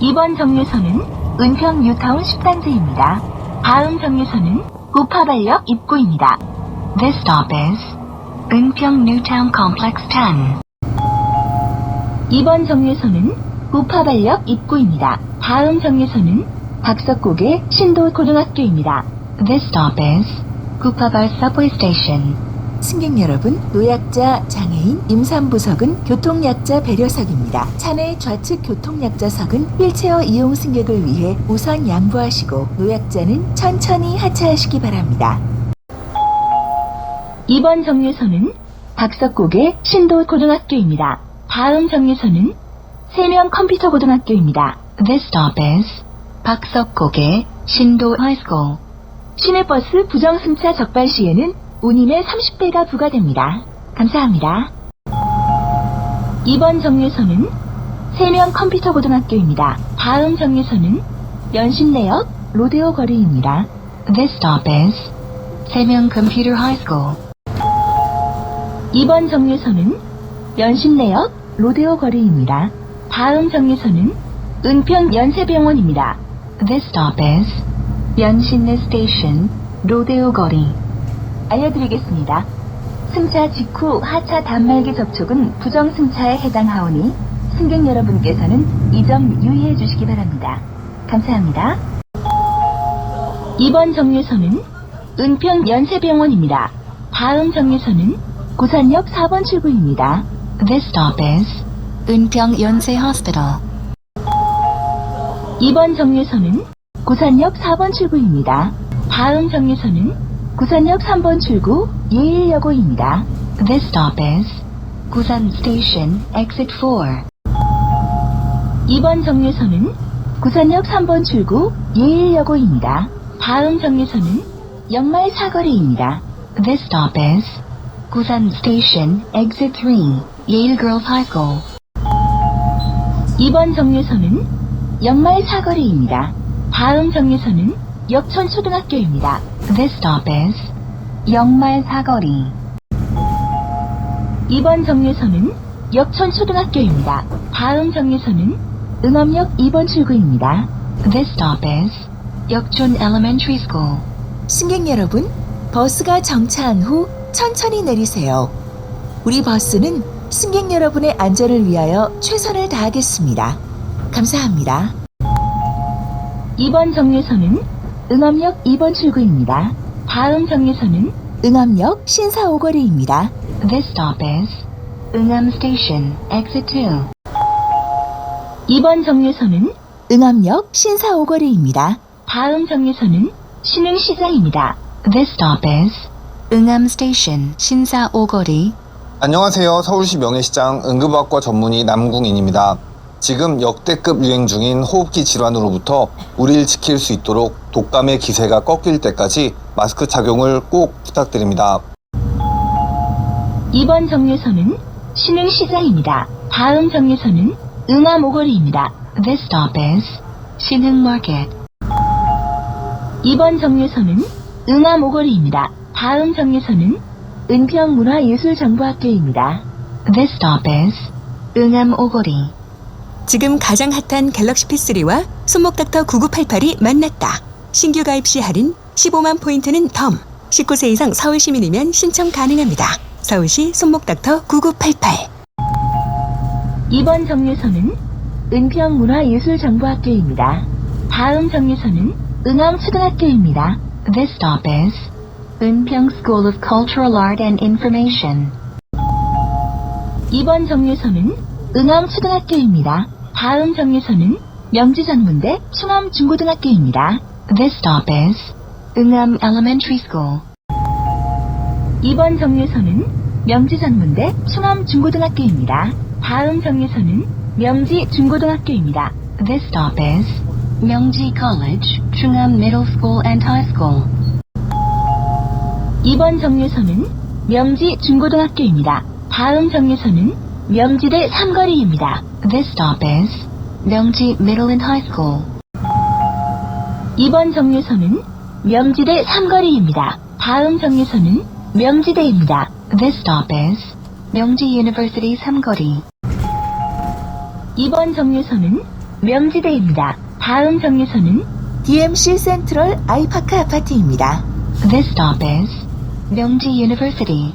이번 정류소는 은평 뉴타운 10단지입니다. 다음 정류소는 구파발역 입구입니다. This stop is 은평 Newtown Complex 10. 이번 정류소는 구파발역 입구입니다. 다음 정류소는 박석국의 신도고등학교입니다. This stop is 구파발 Subway Station. 승객 여러분, 노약자, 장애인, 임산부석은 교통약자 배려석입니다. 차내 좌측 교통약자석은 휠체어 이용 승객을 위해 우선 양보하시고 노약자는 천천히 하차하시기 바랍니다. 이번 정류소는 박석국의 신도 고등학교입니다. 다음 정류소는 세명 컴퓨터 고등학교입니다. This stop is 박석국의 신도 하이스쿨. 시내버스 부정승차 적발 시에는 운임의 30배가 부과됩니다. 감사합니다. 이번 정류소는 세명 컴퓨터 고등학교입니다. 다음 정류소는 연신내역 로데오 거리입니다. This stop is 컴퓨터 하이스쿨. 이번 정류소는 연신내역 로데오 거리입니다. 다음 정류소는 은평 연세병원입니다. This stop is 연신내 스테이션 로데오 거리. 알려드리겠습니다. 승차 직후 하차 단말기 접촉은 부정 승차에 해당하오니 승객 여러분께서는 이 점 유의해 주시기 바랍니다. 감사합니다. 이번 정류소는 은평 연세병원입니다. 다음 정류소는 고산역 4번 출구입니다. This stop is 은평 연세 호스피tal. 이번 정류소는 고산역 4번 출구입니다. 다음 정류소는 고산역 3번 출구 예일여고입니다. This stop is 구산 Station Exit 4. 이번 정류소는 구산역 3번 출구 예일여고입니다. 다음 정류소는 연말 사거리입니다. This stop is 구산 Station Exit 3 Yale Girls High School. 이번 정류소는 연말 사거리입니다. 다음 정류소는 역천 초등학교입니다. This stop is 연말 사거리. 이번 정류소는 역천 초등학교입니다. 다음 정류소는 응암역 2번 출구입니다. This stop is 역촌 Elementary School. 승객 여러분, 버스가 정차한 후 천천히 내리세요. 우리 버스는 승객 여러분의 안전을 위하여 최선을 다하겠습니다. 감사합니다. 이번 정류소는 응암역 2번 출구입니다. 다음 정류소는 응암역 신사 오거리입니다. This stop is 응암 Station Exit 2. 이번 정류소는 응암역 신사 오거리입니다. 다음 정류소는 신흥시장입니다. This stop is 응암 Station 신사 오거리. 안녕하세요. 서울시 명예시장 응급의학과 전문의 남궁인입니다. 지금 역대급 유행 중인 호흡기 질환으로부터 우리를 지킬 수 있도록 독감의 기세가 꺾일 때까지 마스크 착용을 꼭 부탁드립니다. 이번 정류소는 신흥시장입니다. 다음 정류소는 응암 오거리입니다. This stop is 신흥마켓. 이번 정류소는 응암 오거리입니다. 다음 정류소는 은평문화예술정보학교입니다. This stop is 응암 오거리. 지금 가장 핫한 갤럭시 P3와 손목 닥터 9988이 만났다. 신규 가입 시 할인 15만 포인트는 덤. 19세 이상 서울 시민이면 신청 가능합니다. 서울시 손목 닥터 9988. 이번 정류소는 은평문화예술정보학교입니다. 다음 정류소는 응암초등학교입니다. This stop is 은평 School of Cultural Art and Information. 이번 정류소는 응암초등학교입니다. 다음 정류소는 명지전문대 충암 중고등학교입니다. This stop is 응암 Elementary School. 이번 정류소는 명지전문대 충암 중고등학교입니다. 다음 정류소는 명지 중고등학교입니다. This stop is 명지 College, 충암 Middle School and High School. 이번 정류소는 명지 중고등학교입니다. 다음 정류소는 명지대 삼거리입니다. This stop is 명지 Middle and High School. 이번 정류소는 명지대 삼거리입니다. 다음 정류소는 명지대입니다. This stop is 명지 University 삼거리. 이번 정류소는 명지대입니다. 다음 정류소는 DMC 센트럴 아이파크 아파트입니다. This stop is 명지 University.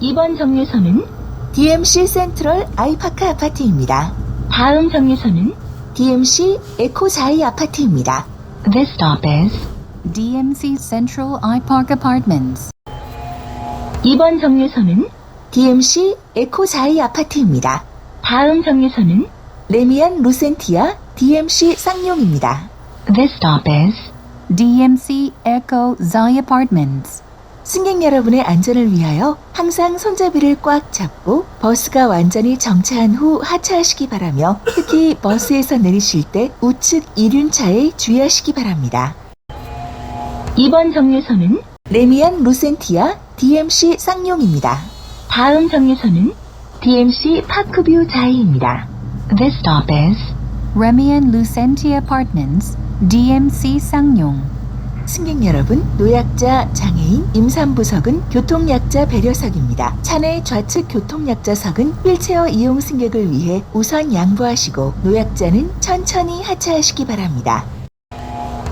이번 정류소는 DMC 센트럴 아이파크 아파트입니다. 다음 정류소는 DMC 에코자이 아파트입니다. This stop is DMC Central iPark Apartments. 이번 정류소는 DMC 에코자이 아파트입니다. 다음 정류소는 레미안 루센티아 DMC 쌍용입니다. This stop is DMC Echo Zai Apartments. 승객 여러분의 안전을 위하여 항상 손잡이를 꽉 잡고 버스가 완전히 정차한 후 하차하시기 바라며 특히 버스에서 내리실 때 우측 이륜차에 주의하시기 바랍니다. 이번 정류소는 레미안 루센티아 DMC 쌍용입니다. 다음 정류소는 DMC 파크뷰 자이입니다. This stop is Remian Lucentia Apartments. DMC Sangyong. 승객 여러분, 노약자, 장애인, 임산부석은 교통약자 배려석입니다. 차내 좌측 교통약자석은 휠체어 이용 승객을 위해 우선 양보하시고 노약자는 천천히 하차하시기 바랍니다.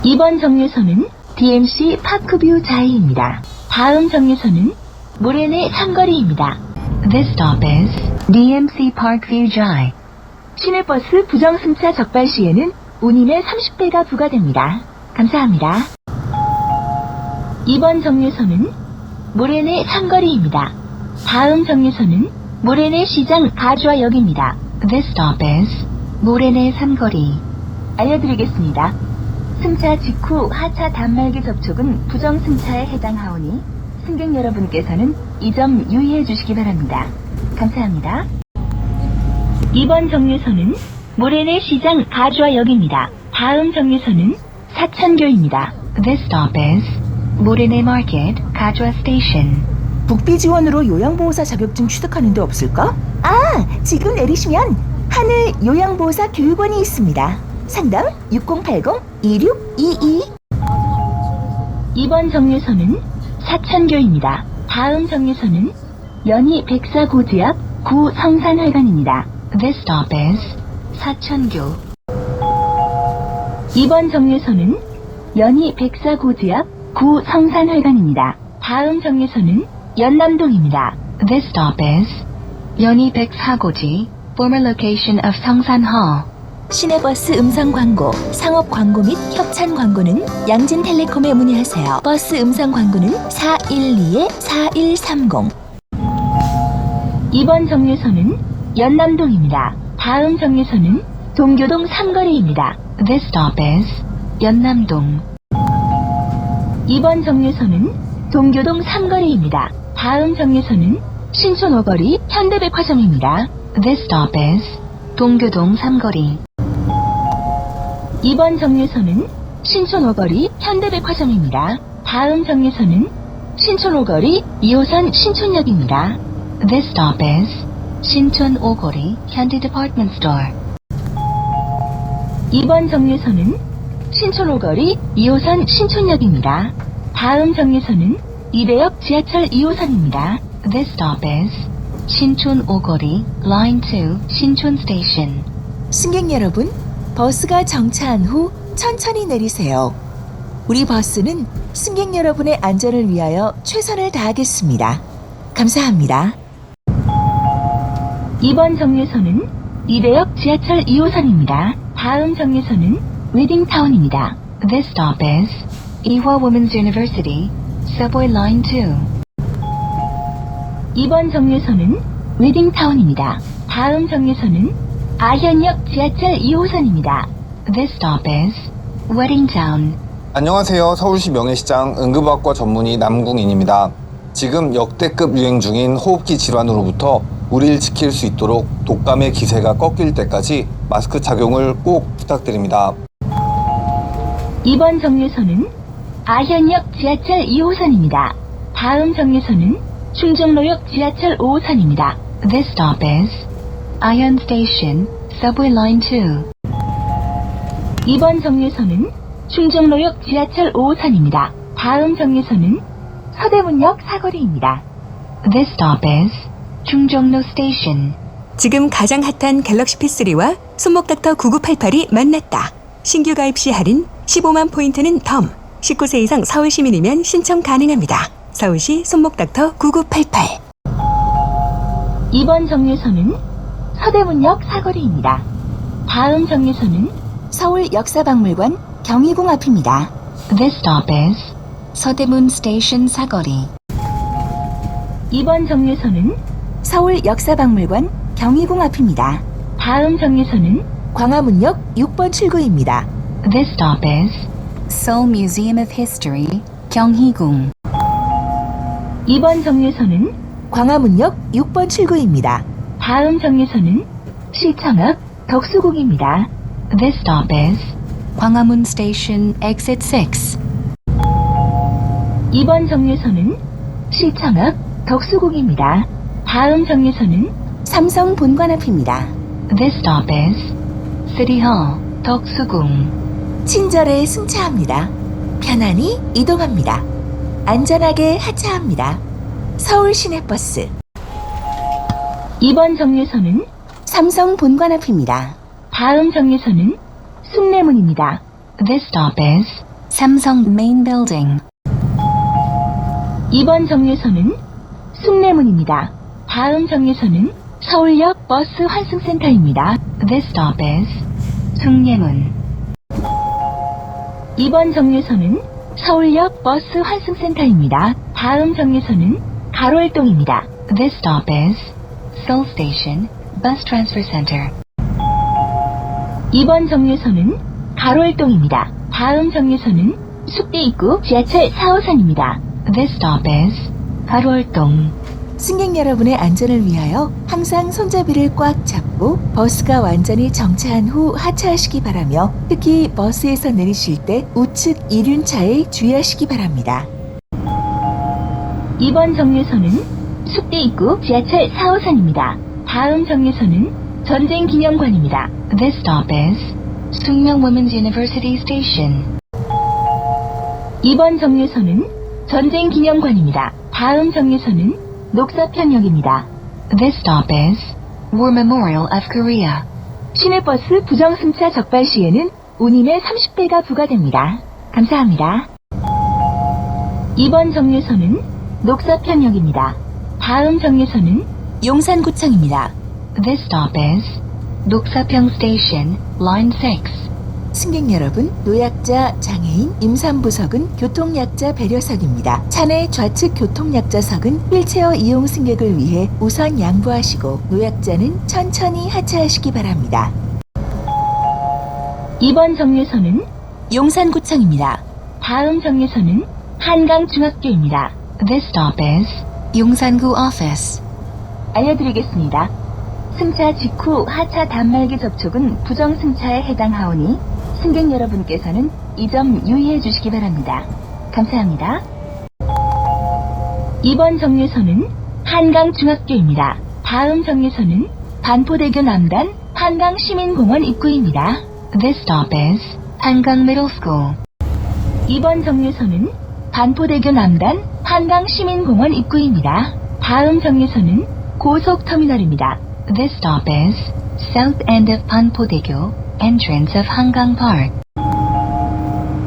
이번 정류소는 DMC 파크뷰 자이입니다. 다음 정류소는 모레네 삼거리입니다. This stop is DMC Parkview Jai. 시내버스 부정승차 적발 시에는 운임의 30배가 부과됩니다. 감사합니다. 이번 정류소는 모레네 삼거리입니다. 다음 정류소는 모레네 시장 가주아역입니다. This stop is 모레네 삼거리. 알려드리겠습니다. 승차 직후 하차 단말기 접촉은 부정 승차에 해당하오니 승객 여러분께서는 이 점 유의해 주시기 바랍니다. 감사합니다. 이번 정류소는 모래내 시장 가주아역입니다. 다음 정류소는 사천교입니다. This stop is 모래내 마켓 가주아 스테이션. 북비 지원으로 요양보호사 자격증 취득하는 데 없을까? 아, 지금 내리시면 하늘 요양보호사 교육원이 있습니다. 상담 6080-2622 이번 정류소는 사천교입니다. 다음 정류소는 연희 백사고지 앞 구성산회관입니다. This stop is 사천교. 이번 정류소는 연희 백사고지 앞 구 성산회관입니다. 다음 정류소는 연남동입니다. This stop is 연희 백사고지 former location of 성산 Hall. 시내버스 음성 광고, 상업 광고 및 협찬 광고는 양진텔레콤에 문의하세요. 버스 음성 광고는 412-4130. 이번 정류소는 연남동입니다. 다음 정류소는 동교동 삼거리입니다. This stop is 연남동. 이번 정류소는 동교동 삼거리입니다. 다음 정류소는 신촌 오거리 현대백화점입니다. This stop is 동교동 삼거리. 이번 정류소는 신촌 오거리 현대백화점입니다. 다음 정류소는 신촌 오거리 2호선 신촌역입니다. This stop is 신촌 오거리 현대 디파트먼트 스토어. 이번 정류소는 신촌 오거리 2호선 신촌역입니다. 다음 정류소는 이대역 지하철 2호선입니다. This stop is 신촌 오거리 Line 2 신촌 스테이션. 승객 여러분, 버스가 정차한 후 천천히 내리세요. 우리 버스는 승객 여러분의 안전을 위하여 최선을 다하겠습니다. 감사합니다. 이번 정류소는 이대역 지하철 2호선입니다. 다음 정류소는 웨딩타운입니다. This stop is 이화 Women's University Subway Line 2. 이번 정류소는 웨딩타운입니다. 다음 정류소는 아현역 지하철 2호선입니다. This stop is Weddingtown. 안녕하세요. 서울시 명예시장 응급학과 전문의 남궁인입니다. 지금 역대급 유행 중인 호흡기 질환으로부터 우리를 지킬 수 있도록 독감의 기세가 꺾일 때까지 마스크 착용을 꼭 부탁드립니다. 이번 정류소는 아현역 지하철 2호선입니다. 다음 정류소는 충정로역 지하철 5호선입니다. This stop is Ion Station, Subway Line 2. 이번 정류소는 충정로역 지하철 5호선입니다. 다음 정류소는 서대문역 사거리입니다. This stop is 충정로 Station. 지금 가장 핫한 갤럭시 P3와 손목닥터 9988이 만났다. 신규 가입 시 할인 15만 포인트는 덤. 19세 이상 서울 시민이면 신청 가능합니다. 서울시 손목닥터 9988. 이번 정류소는 서대문역 사거리입니다. 다음 정류소는 서울 역사박물관 경희궁 앞입니다. This stop is 서대문 스테이션 사거리. 이번 정류소는 서울 역사박물관 경희궁 앞입니다. 다음 정류소는 광화문역 6번 출구입니다. This stop is Seoul Museum of History, 경희궁. 이번 정류소는 광화문역 6번 출구입니다. 다음 정류소는 시청 앞 덕수궁입니다. This stop is 광화문 스테이션 exit 6. 이번 정류소는 시청 앞 덕수궁입니다. 다음 정류소는 삼성 본관 앞입니다. This stop is City Hall 덕수궁. 친절에 승차합니다. 편안히 이동합니다. 안전하게 하차합니다. 서울 시내버스 이번 정류소는 삼성 본관 앞입니다. 다음 정류소는 숭례문입니다. This stop is 삼성 Main Building. 이번 정류소는 숭례문입니다. 다음 정류소는 서울역 버스 환승센터입니다. This stop is 숭례문. 이번 정류소는 서울역 버스 환승센터입니다. 다음 정류소는 가로일동입니다. This stop is Seoul Station Bus Transfer Center. 이번 정류소는 가로일동입니다. 다음 정류소는 숙대 입구 지하철 4호선입니다. This stop is 가로일동. 승객 여러분의 안전을 위하여 항상 손잡이를 꽉 잡고 버스가 완전히 정차한 후 하차하시기 바라며 특히 버스에서 내리실 때 우측 이륜차에 주의하시기 바랍니다. 이번 정류소는 숙대 입구 지하철 4호선입니다. 다음 정류소는 전쟁 기념관입니다. This stop is 숙명 Women's University Station. 이번 정류소는 전쟁 기념관입니다. 다음 정류소는 녹사평역입니다. This stop is War Memorial of Korea. 시내버스 부정승차 적발 시에는 운임의 30배가 부과됩니다. 감사합니다. 이번 정류소는 녹사평역입니다. 다음 정류소는 용산구청입니다. This stop is 녹사평 Station, Line 6. 승객 여러분, 노약자, 장애인, 임산부석은 교통약자 배려석입니다. 차내 좌측 교통약자석은 휠체어 이용 승객을 위해 우선 양보하시고 노약자는 천천히 하차하시기 바랍니다. 이번 정류소는 용산구청입니다. 다음 정류소는 한강중학교입니다. This stop is 용산구 Office. 알려드리겠습니다. 승차 직후 하차 단말기 접촉은 부정승차에 해당하오니 승객 여러분께서는 이 점 유의해 주시기 바랍니다. 감사합니다. 이번 정류소는 한강중학교입니다. 다음 정류소는 반포대교 남단 한강시민공원 입구입니다. This stop is 한강 Middle School. 이번 정류소는 반포대교 남단 한강시민공원 입구입니다. 다음 정류소는 고속터미널입니다. This stop is South End of 반포대교, Entrance of 한강 Park.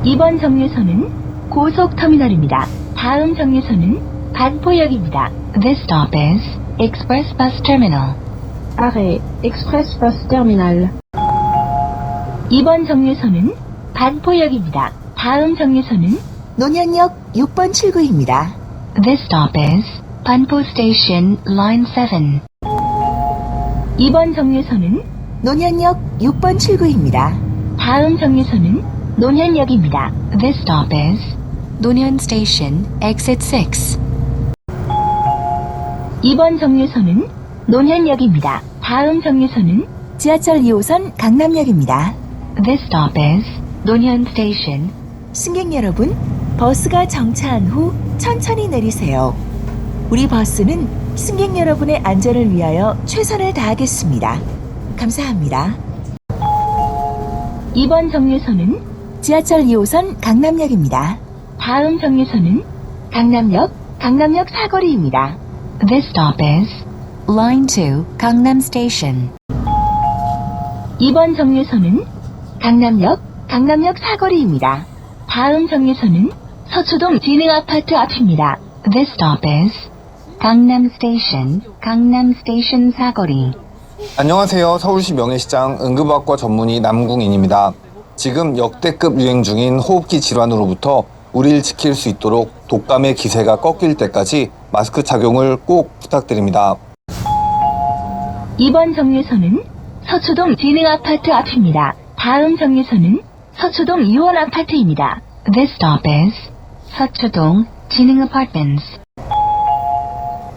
이번 정류소는 고속터미널입니다. 다음 정류소는 반포역입니다. This stop is Express Bus Terminal. Arrêt, Express Bus Terminal. 이번 정류소는 반포역입니다. 다음 정류소는 논현역 6번 출구입니다. This stop is 반포 Station Line 7. 이번 정류소는 논현역 6번 출구입니다. 다음 정류소는 논현역입니다. This stop is 논현 Station exit 6. 이번 정류소는 논현역입니다. 다음 정류소는 지하철 2호선 강남역입니다. This stop is 논현 Station. 승객 여러분, 버스가 정차한 후 천천히 내리세요. 우리 버스는 승객 여러분의 안전을 위하여 최선을 다하겠습니다. 감사합니다. 이번 정류소는 지하철 2호선 강남역입니다. 다음 정류소는 강남역, 강남역 사거리입니다. This stop is Line 2 강남 Station. 이번 정류소는 강남역, 강남역 사거리입니다. 다음 정류소는 서초동 진흥아파트 앞입니다. This stop is Gangnam Station, Gangnam Station 사거리. 안녕하세요. 서울시 명예시장 응급학과 전문의 남궁인입니다. 지금 역대급 유행 중인 호흡기 질환으로부터 우리를 지킬 수 있도록 독감의 기세가 꺾일 때까지 마스크 착용을 꼭 부탁드립니다. 이번 정류소는 서초동 진흥아파트 앞입니다. 다음 정류소는 서초동 이원 아파트입니다. This stop is 서초동 진흥 Apartments.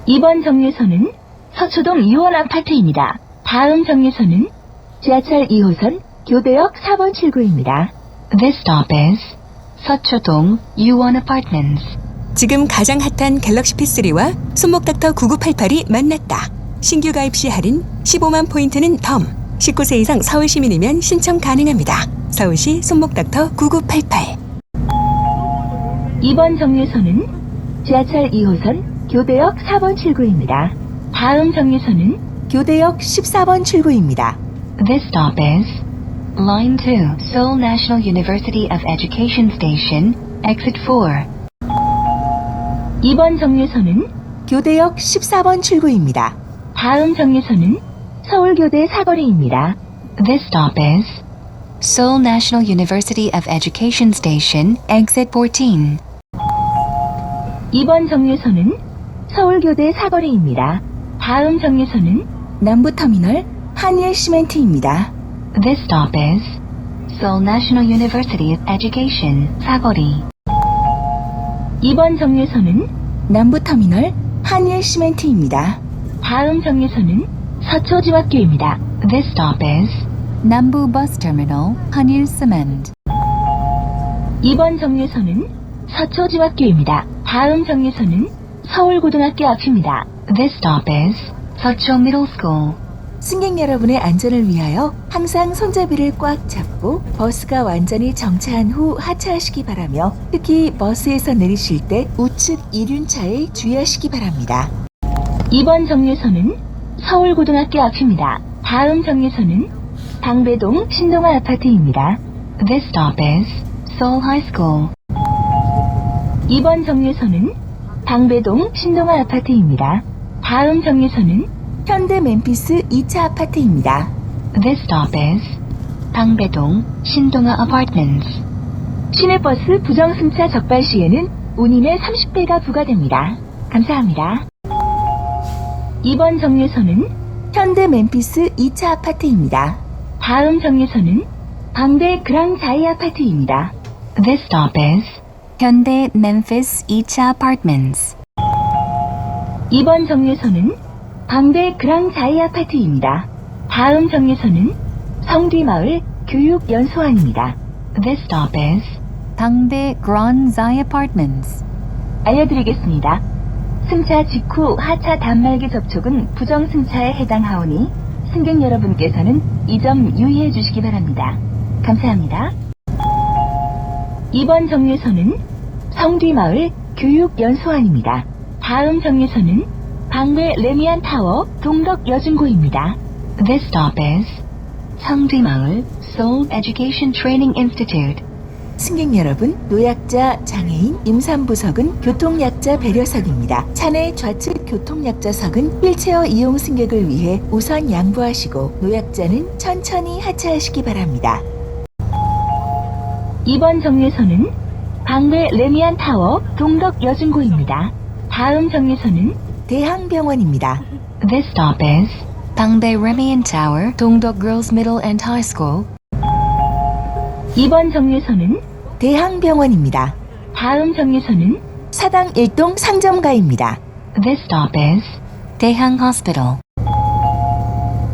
이번 정류소는 서초동 이원 아파트입니다. 다음 정류소는 지하철 2호선 교대역 4번 출구입니다. This stop is 서초동 유원 Apartments. 지금 가장 핫한 갤럭시 P3와 손목 닥터 9988이 만났다. 신규 가입 시 할인 15만 포인트는 덤. 19세 이상 서울 시민이면 신청 가능합니다. 서울시 손목 닥터 9988. 이번 정류소는 지하철 2호선 교대역 4번 출구입니다. 다음 정류소는 교대역 14번 출구입니다. This stop is Line 2, Seoul National University of Education Station, Exit 4. 이번 정류소는 교대역 14번 출구입니다. 다음 정류소는 서울교대 사거리입니다. This stop is Seoul National University of Education Station, Exit 14. 이번 정류소는 서울교대 사거리입니다. 다음 정류소는 남부터미널 한일 시멘트입니다. This stop is Seoul National University of Education, 사거리. 이번 정류소는 남부터미널 한일 시멘트입니다. 다음 정류소는 서초중학교입니다. This stop is 남부 버스 터미널 한일 Cement. 이번 정류소는 서초중학교입니다. 다음 정류소는 서울고등학교 앞입니다. This stop is 서초 Middle School. 승객 여러분의 안전을 위하여 항상 손잡이를 꽉 잡고 버스가 완전히 정차한 후 하차하시기 바라며 특히 버스에서 내리실 때 우측 이륜차에 주의하시기 바랍니다. 이번 정류소는 서울고등학교 앞입니다. 다음 정류소는 방배동 신동아 아파트입니다. This stop is Seoul High School. 이번 정류소는 방배동 신동아 아파트입니다. 다음 정류소는 현대 맨피스 2차 아파트입니다. This stop is 방배동 신동아 Apartments. 시내버스 부정승차 적발 시에는 운임의 30배가 부과됩니다. 감사합니다. 이번 정류소는 현대 맨피스 2차 아파트입니다. 다음 정류소는 방배 그랑 자이 아파트입니다. This stop is 현대 Memphis 2차 Apartments. 이번 정류소는 방배 그랑 자이 아파트입니다. 다음 정류소는 성뒤마을 교육연수원입니다. This stop is 방배 Grand Zai Apartments. 알려드리겠습니다. 승차 직후 하차 단말기 접촉은 부정 승차에 해당하오니 승객 여러분께서는 이 점 유의해 주시기 바랍니다. 감사합니다. 이번 정류소는 성뒤마을 교육연수원입니다. 다음 정류소는 방배 레미안 타워 동덕 여중고입니다. This stop is 성뒤마을 Seoul Education Training Institute. 승객 여러분, 노약자, 장애인, 임산부석은 교통약자 배려석입니다. 차내 좌측 교통약자석은 휠체어 이용 승객을 위해 우선 양보하시고 노약자는 천천히 하차하시기 바랍니다. 이번 정류소는 방배 레미안 타워 동덕 여중고입니다. 다음 정류소는 대항병원입니다. This stop is 방배 Remian Tower, 동덕 Girls Middle and High School. 이번 정류소는 대항병원입니다. 다음 정류소는 사당 1동 상점가입니다. This stop is 대항 Hospital.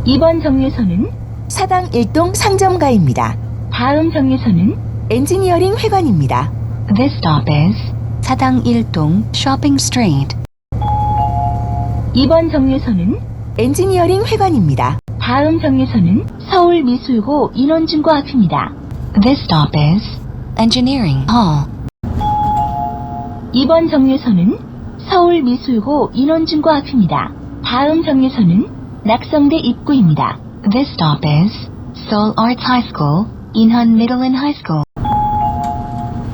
이번 정류소는 사당 1동 상점가입니다. 다음 정류소는 엔지니어링 회관입니다. This stop is 사당 1동 Shopping Street. 이번 정류소는 엔지니어링 회관입니다. 다음 정류소는 서울미술고 인원중고 앞입니다. This stop is Engineering Hall. 이번 정류소는 서울미술고 인원중고 앞입니다. 다음 정류소는 낙성대 입구입니다. This stop is Seoul Arts High School, Inhon Middle and High School.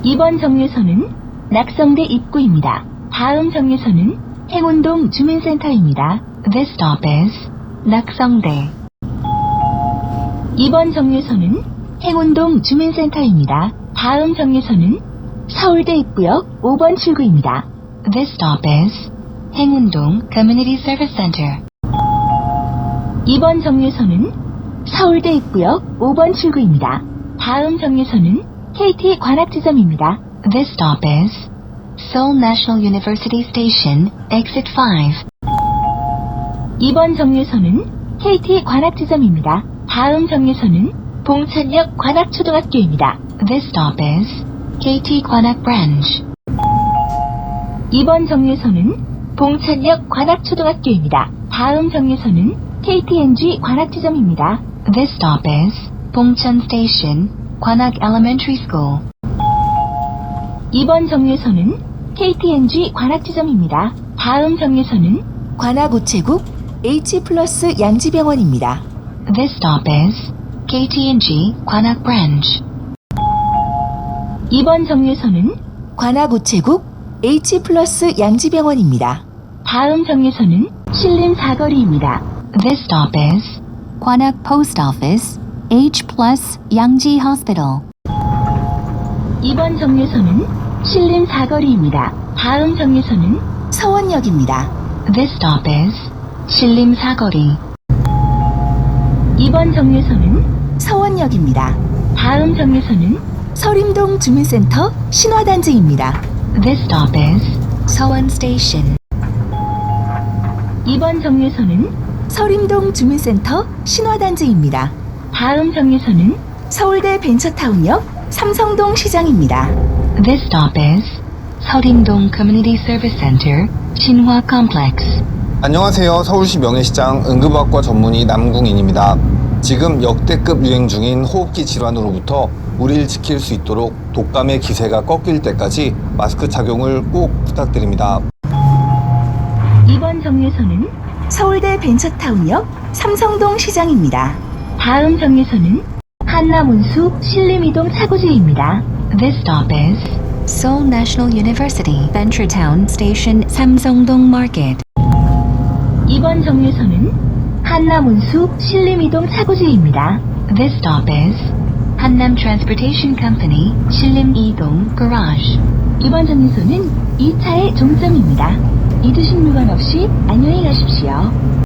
이번 정류소는 낙성대 입구입니다. 다음 정류소는 행운동 주민센터입니다. This stop is Naksongdae. 이번 정류소는 행운동 주민센터입니다. 다음 정류소는 서울대 입구역 5번 출구입니다. This stop is Haengundong Community Service Center. 이번 정류소는 서울대 입구역 5번 출구입니다. 다음 정류소는 KT 관악지점입니다. This stop is Seoul National University Station, Exit 5. 이번 정류소는 KT 관악지점입니다. 다음 정류소는 봉천역 관악초등학교입니다. This stop is KT Kwanak Branch. 이번 정류소는 봉천역 관악초등학교입니다. 다음 정류소는 KTNG 관악지점입니다. This stop is Pongchon Station, Kwanak Elementary School. 이번 정류소는 KTNG 관악지점입니다. 다음 정류소는 관악우체국 H 플러스 양지병원입니다. This stop is KTNG Kwanak Branch. 이번 정류소는 관악우체국 H 플러스 양지병원입니다. 다음 정류소는 신림 사거리입니다. This stop is Kwanak Post Office, H plus Yangji Hospital. 이번 정류소는 신림 사거리입니다. 다음 정류소는 서원역입니다. This stop is Shillim Sagori. 이번 정류소는 서원역입니다. 다음 정류소는 서림동 주민센터 신화단지입니다. This stop is Sewon Station. 이번 정류소는 서림동 주민센터 신화단지입니다. 다음 정류소는 서울대 벤처타운역 삼성동 시장입니다. This stop is Seorimdong Community Service Center, Shinhwa Complex. 안녕하세요. 서울시 명예시장 응급학과 전문의 남궁인입니다. 지금 역대급 유행 중인 호흡기 질환으로부터 우리를 지킬 수 있도록 독감의 기세가 꺾일 때까지 마스크 착용을 꼭 부탁드립니다. 이번 정류소는 서울대 벤처타운역 삼성동 시장입니다. 다음 정류소는 한남운수 신림이동 차고지입니다. This stop is Seoul National University, Venturetown Station, Samsungdong Market. 이번 정류소는 한남운수 신림이동 차고지입니다. This stop is Hannam Transportation Company, Idong Garage. 이번 정류소는 2차의 종점입니다. 잊으신 물건 없이 안녕히 가십시오.